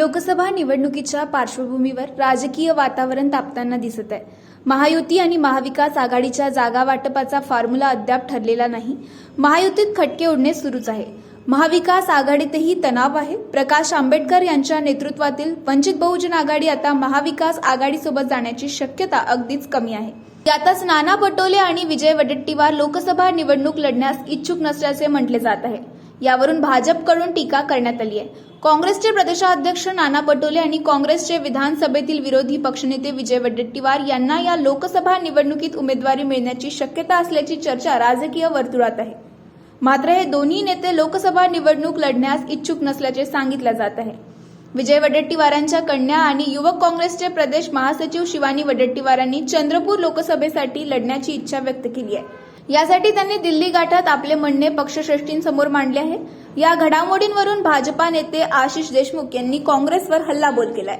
लोकसभा निवडणुकीच्या पार्श्वभूमीवर राजकीय वातावरण तापताना दिसत आहे. महायुती आणि महाविकास आघाडीच्या जागा वाटपाचा फॉर्म्युला अद्याप ठरलेला नाही. महायुतीत खटके उडणे सुरूच आहे. महाविकास आघाडीतही तणाव आहे. प्रकाश आंबेडकर यांच्या नेतृत्वातील वंचित बहुजन आघाडी आता महाविकास आघाडीसोबत जाण्याची शक्यता अगदीच कमी आहे. यातच नाना पटोले आणि विजय वडेट्टीवार लोकसभा निवडणूक लढण्यास इच्छुक नसल्याचे म्हटले जात आहे. यावरून भाजपकडून टीका करण्यात आली आहे. काँग्रेसचे प्रदेशाध्यक्ष नाना पटोले आणि काँग्रेसचे विधानसभेतील विरोधी पक्षनेते विजय वडेट्टीवार यांना या लोकसभा निवडणुकीत उमेदवारी मिळण्याची शक्यता असल्याची चर्चा राजकीय वर्तुळात आहे. मात्र हे दोन्ही नेते लोकसभा निवडणूक लढण्यास इच्छुक नसल्याचे सांगितलं जात आहे. विजय वडेट्टीवारांच्या कन्या आणि युवक काँग्रेसचे प्रदेश महासचिव शिवानी वडेट्टीवारांनी चंद्रपूर लोकसभेसाठी लढण्याची इच्छा व्यक्त केली आहे. यासाठी त्यांनी दिल्ली गाठात आपले म्हणणे पक्षश्रेष्ठींसमोर मांडले आहे. या घडामोडींवरून भाजपा नेते आशिष देशमुख यांनी काँग्रेसवर हल्लाबोल केलाय.